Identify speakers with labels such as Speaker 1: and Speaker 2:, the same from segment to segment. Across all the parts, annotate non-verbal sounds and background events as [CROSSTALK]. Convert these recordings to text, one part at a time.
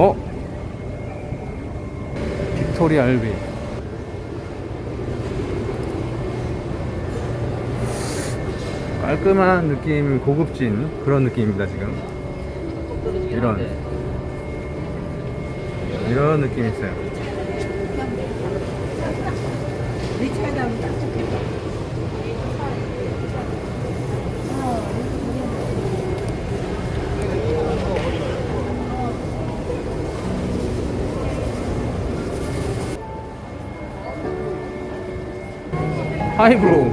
Speaker 1: 어? 빅토리아 알비. 깔끔한 느낌, 고급진 그런 느낌입니다, 지금. 이런. 이런 느낌이 있어요. 하이브로우.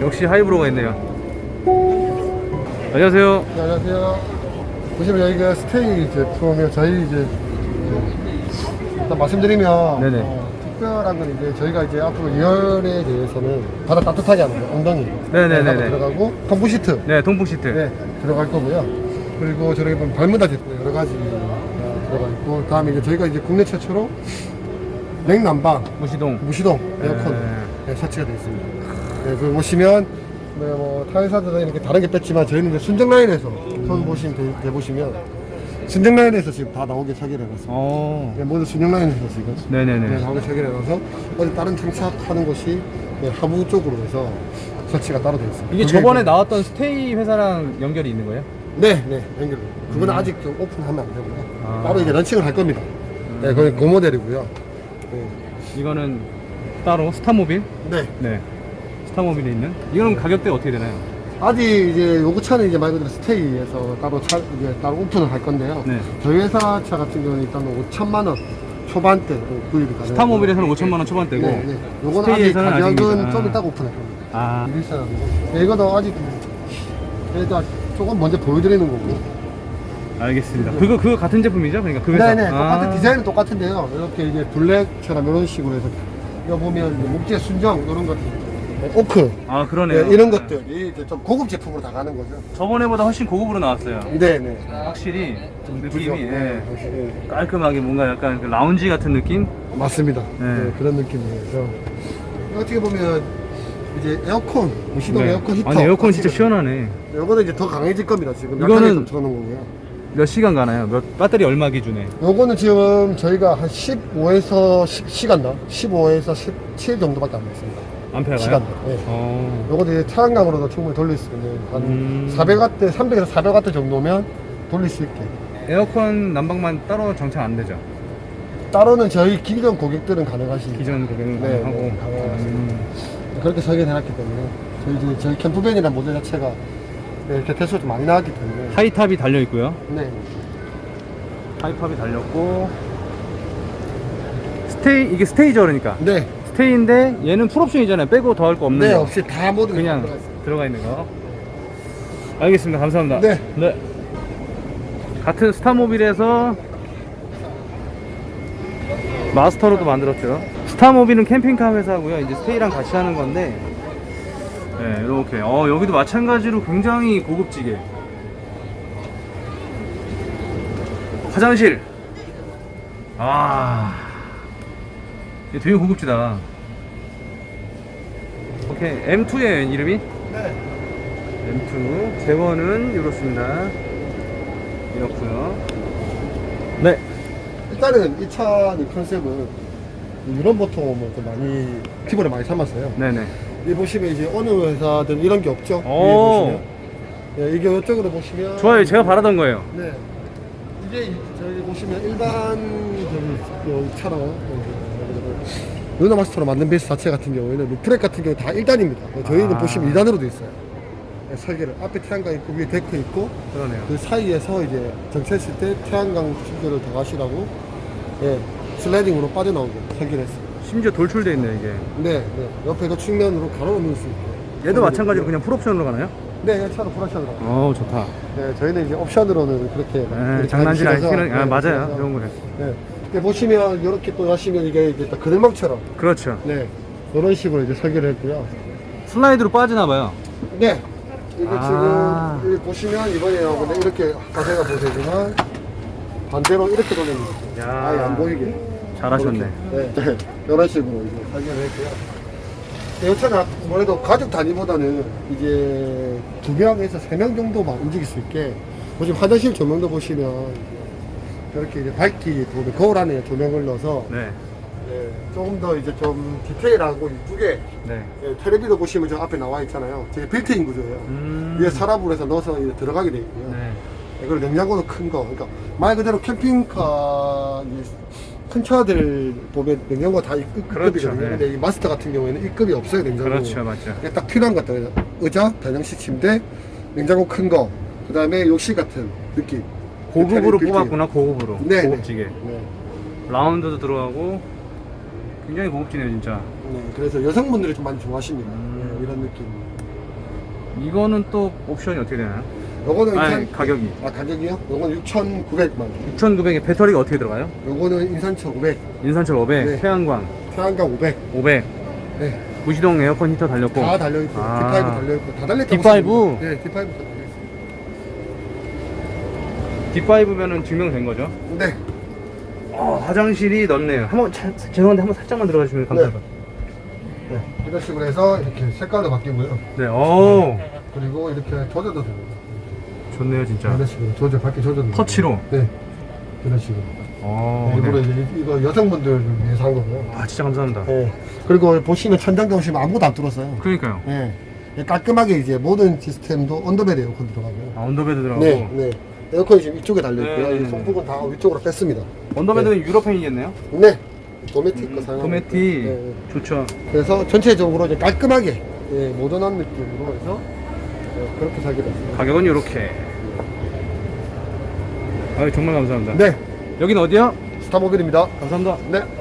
Speaker 1: 역시 하이브로우가 있네요. 안녕하세요.
Speaker 2: 네, 안녕하세요. 보시면 여기가 스테이 제품이요. 저희 이제 일단 말씀드리면
Speaker 1: 네네.
Speaker 2: 어, 특별한 건 이제 저희가 이제 앞으로 2열에 대해서는 바닥 따뜻하게 하는 거, 엉덩이
Speaker 1: 네네네네.
Speaker 2: 하나 들어가고 컴포 시트
Speaker 1: 네, 동풍 시트.
Speaker 2: 네, 들어갈 거고요. 그리고 저렇게 보면 발문다 제품 여러 가지 들어가 있고 다음에 이제 저희가 이제 국내 최초로 냉난방
Speaker 1: 무시동.
Speaker 2: 무시동 에어컨
Speaker 1: 네.
Speaker 2: 네, 설치가 되어 있습니다. 네, 그 보시면 네, 뭐 타회사들은 이렇게 다른 게 뺐지만 저희는 이제 순정 라인에서 손 보시면 돼, 돼 보시면 순정 라인에서 지금 다 나오게 설계를 해놨습니다.
Speaker 1: 어.
Speaker 2: 네, 모두 순정 라인에서 지금
Speaker 1: 네네네.
Speaker 2: 네, 나오게 설계를 해놔서 어디 다른 장착하는 곳이 네, 하부 쪽으로 해서 설치가 따로 되어 있습니다.
Speaker 1: 이게
Speaker 2: 그게
Speaker 1: 저번에
Speaker 2: 이제-
Speaker 1: 나왔던 스테이 회사랑 연결이 있는 거예요?
Speaker 2: 네, 네, 연결. 그거는 아직 좀 오픈하면 안 되고요.
Speaker 1: 아.
Speaker 2: 따로 이제 런칭을 할 겁니다. 네, 그건 그 모델이고요. 네.
Speaker 1: 이거는 따로 스타모빌?
Speaker 2: 네.
Speaker 1: 네. 스타모빌에 있는? 이거는 가격대 어떻게 되나요?
Speaker 2: 아직 이제 요거 차는 이제 말 그대로 스테이에서 따로 차 이제 따로 오픈을 할 건데요.
Speaker 1: 네.
Speaker 2: 저희 회사 차 같은 경우는 일단 5천만 원 초반대 구입이 가능.
Speaker 1: 스타모빌에서는 5천만 원 초반대고
Speaker 2: 네, 네. 요거는 아직
Speaker 1: 스테이에서는
Speaker 2: 가격은
Speaker 1: 아직입니다.
Speaker 2: 좀 이따 오픈할 겁니다.
Speaker 1: 아,
Speaker 2: 일산하고. 네, 이거도 아직 일단 조금 먼저 보여드리는 거고.
Speaker 1: 알겠습니다. 그거 그거 같은 제품이죠? 그러니까 그 회사.
Speaker 2: 네네 똑같은
Speaker 1: 아.
Speaker 2: 디자인은 똑같은데요. 이렇게 이제 블랙처럼 이런 식으로 해서 이거 보면 이제 목재 순정 이런 것들, 네, 오크
Speaker 1: 아, 그러네요.
Speaker 2: 네, 이런 것들이 이제 좀 고급 제품으로 다 가는 거죠.
Speaker 1: 저번에보다 훨씬 고급으로 나왔어요.
Speaker 2: 네네.
Speaker 1: 확실히 좀 느낌이? 예.
Speaker 2: 네, 네.
Speaker 1: 깔끔하게 뭔가 약간 그 라운지 같은 느낌?
Speaker 2: 맞습니다.
Speaker 1: 네.
Speaker 2: 네, 그런 느낌이에요. 어떻게 보면 이제 에어컨, 무시동
Speaker 1: 네.
Speaker 2: 에어컨 히터.
Speaker 1: 아니 에어컨 진짜 시원하네.
Speaker 2: 네, 요거는 이제 더 강해질 겁니다. 지금
Speaker 1: 이거는-
Speaker 2: 거고요.
Speaker 1: 몇 시간 가나요? 몇 배터리 얼마 기준에?
Speaker 2: 요거는 지금 저희가 한 15에서 10 시간당 15에서 17 정도밖에 안 됐습니다.
Speaker 1: 암페어가요?
Speaker 2: 시간. 네.
Speaker 1: 어.
Speaker 2: 요거도 이제 차량감으로도 충분히 돌릴 수 있는 한
Speaker 1: 음.
Speaker 2: 400W, 300에서 400W 정도면 돌릴 수 있게.
Speaker 1: 에어컨 난방만 따로 정착 안 되죠?
Speaker 2: 따로는 저희 기존 고객들은 가능하시니까
Speaker 1: 기존 고객은
Speaker 2: 네,
Speaker 1: 하고.
Speaker 2: 네, 가능하십니다.
Speaker 1: 음.
Speaker 2: 그렇게 설계해놨기 때문에 저희 이제 저희 캠프밴이라는 모델 자체가 네, 이렇게 대수가 좀 많이 나왔기 때문에
Speaker 1: 하이탑이 달려 있고요.
Speaker 2: 네.
Speaker 1: 하이탑이 달렸고 스테이 이게 스테이죠 그러니까
Speaker 2: 네.
Speaker 1: 스테이인데 얘는 풀옵션이잖아요. 빼고 더할 거 없는
Speaker 2: 네,
Speaker 1: 거.
Speaker 2: 없이 다 모두
Speaker 1: 그냥
Speaker 2: 들어가 있습니다.
Speaker 1: 들어가 있는 거. 알겠습니다. 감사합니다.
Speaker 2: 네.
Speaker 1: 같은 스타모빌에서 마스터로도 만들었죠. 스타모빌은 캠핑카 회사고요. 이제 스테이랑 같이 하는 건데, 네, 이렇게. 어, 여기도 마찬가지로 굉장히 고급지게. 화장실. 아, 되게 고급지다. 오케이, M2예요, 이름이?
Speaker 2: 네.
Speaker 1: M2 재원은 이렇습니다 이렇고요 네
Speaker 2: 일단은 이 차의 컨셉은 이런 보통은 좀 많이 기본에 많이 삼았어요.
Speaker 1: 네네
Speaker 2: 이 보시면 이제 어느 회사든 이런 게 없죠.
Speaker 1: 오.
Speaker 2: 보시면. 네, 이게 이쪽으로 보시면
Speaker 1: 좋아요 제가 바라던 거예요
Speaker 2: 네. 이게 저희 보시면 일반 저기 요 차로 루나마스터로 만든 베이스 자체 같은 경우에는 루프렉 같은 경우 다 1단입니다. 저희는
Speaker 1: 아.
Speaker 2: 보시면 2단으로 돼 있어요. 네, 설계를 앞에 태양광 있고 위에 데크 있고
Speaker 1: 그러네요
Speaker 2: 그 사이에서 이제 정체했을 때 태양광 충격을 더 하시라고 예, 슬라이딩으로 빠져나오게 했어요.
Speaker 1: 심지어 돌출돼 있네 이게
Speaker 2: 네, 네. 옆에도 측면으로 가로로 넣을 수 있게.
Speaker 1: 얘도 마찬가지로 그냥 풀옵션으로 가나요?
Speaker 2: 네, 차로 풀옵션으로.
Speaker 1: 어 좋다
Speaker 2: 네, 저희는 이제 옵션으로는 그렇게
Speaker 1: 네, 장난질 치는 아
Speaker 2: 네,
Speaker 1: 맞아요 이런 거는
Speaker 2: 네. 이렇게 보시면 이렇게 또 하시면 이게 이제 딱 그늘망처럼
Speaker 1: 그렇죠
Speaker 2: 네 이런 식으로 이제 설계를 했고요.
Speaker 1: 슬라이드로 빠지나 봐요
Speaker 2: 네. 이게
Speaker 1: 아.
Speaker 2: 지금 보시면 이번에 근데 이렇게 자세가 보시지만 반대로 이렇게 돌리는 거죠.
Speaker 1: 야.
Speaker 2: 아예 안 보이게.
Speaker 1: 잘하셨네.
Speaker 2: 네. 네. [LAUGHS] 이런 식으로 이제 설계를 했고요. 네, 이 차는 아무래도 가족 단위보다는 이제 두 명에서 세 명 정도만 움직일 수 있게 보시면 화장실 조명도 보시면 이렇게 이제 밝기 거울 안에 조명을 넣어서
Speaker 1: 네.
Speaker 2: 예, 조금 더 이제 좀 디테일하고 이쁘게
Speaker 1: 네.
Speaker 2: 예, 텔레비도 보시면 저 앞에 나와 있잖아요. 저게 빌트인 구조예요.
Speaker 1: 음.
Speaker 2: 위에 서랍으로 해서 넣어서 이제 들어가게 돼 있고요.
Speaker 1: 네.
Speaker 2: 예, 그리고 냉장고도 큰 거. 그러니까 말 그대로 캠핑카 큰 차들 보면 냉장고가 다 2급,
Speaker 1: 그렇죠,
Speaker 2: 이거든요
Speaker 1: 네.
Speaker 2: 근데 이 마스터 같은 경우에는 1급이 없어요 냉장고.
Speaker 1: 그렇죠, 맞죠.
Speaker 2: 이게 딱 필요한 것 같아요. 의자, 다용식 침대, 냉장고 큰 거, 그 다음에 욕실 같은 느낌.
Speaker 1: 고급으로
Speaker 2: 텔레비
Speaker 1: 뽑았구나, 고급으로.
Speaker 2: 네, 네.
Speaker 1: 고급지게.
Speaker 2: 네.
Speaker 1: 라운드도 들어가고 굉장히 고급지네요, 진짜.
Speaker 2: 네, 그래서 여성분들이 좀 많이 좋아하십니다.
Speaker 1: 음.
Speaker 2: 네, 이런 느낌.
Speaker 1: 이거는 또 옵션이 어떻게 되나요?
Speaker 2: 요거는
Speaker 1: 아니,
Speaker 2: 인산,
Speaker 1: 가격이.
Speaker 2: 아 가격이요? 요거는 6,900만 원.
Speaker 1: 6,900에 배터리가 어떻게 들어가요?
Speaker 2: 요거는 인산철 500,
Speaker 1: 인산철 500,
Speaker 2: 네.
Speaker 1: 태양광
Speaker 2: 태양광 500.
Speaker 1: 500,
Speaker 2: 네,
Speaker 1: 무시동 에어컨 히터 달렸고.
Speaker 2: 다 달려있고,
Speaker 1: 아.
Speaker 2: D5 달려있고, 다 달렸다고.
Speaker 1: D5?
Speaker 2: 보시면. 네, D5 다 달려있어요.
Speaker 1: D5면은 증명된 거죠?
Speaker 2: 네,
Speaker 1: 어, 화장실이 넓네요. 한번 자, 죄송한데 한번 살짝만 들어가 주시면 감사합니다.
Speaker 2: 네, 이런 식으로 해서 이렇게 색깔도 바뀌고요.
Speaker 1: 네, 오,
Speaker 2: 그리고 이렇게 조절도 됩니다.
Speaker 1: 좋네요, 진짜.
Speaker 2: 이런 식으로 조절, 밖에 조절도
Speaker 1: 터치로.
Speaker 2: 네, 이런 식으로.
Speaker 1: 어,
Speaker 2: 네, 일부러
Speaker 1: 네.
Speaker 2: 이제 이거 여성분들 위해서 한 거고요.
Speaker 1: 아, 진짜 감사합니다.
Speaker 2: 네, 그리고 보시면 천장도 보시면 아무것도 안 뚫었어요.
Speaker 1: 그러니까요.
Speaker 2: 네, 깔끔하게 이제 모든 시스템도 언더베드 에어컨 들어가고요.
Speaker 1: 아, 언더베드 들어가고.
Speaker 2: 네, 네. 에어컨이 지금 이쪽에 달려 있고요.
Speaker 1: 네.
Speaker 2: 이 송풍은 다 위쪽으로 뺐습니다.
Speaker 1: 언더베드는 유럽행이겠네요?
Speaker 2: 네. 도메틱 거
Speaker 1: 음, 도메티
Speaker 2: 있고요. 네, 네.
Speaker 1: 좋죠.
Speaker 2: 그래서 전체적으로 이제 깔끔하게 예, 모던한 느낌으로 해서 예, 그렇게 살게 됐습니다.
Speaker 1: 가격은 이렇게. 아, 정말 감사합니다.
Speaker 2: 네.
Speaker 1: 여긴 어디요?
Speaker 2: 스타모빌입니다.
Speaker 1: 감사합니다.
Speaker 2: 네.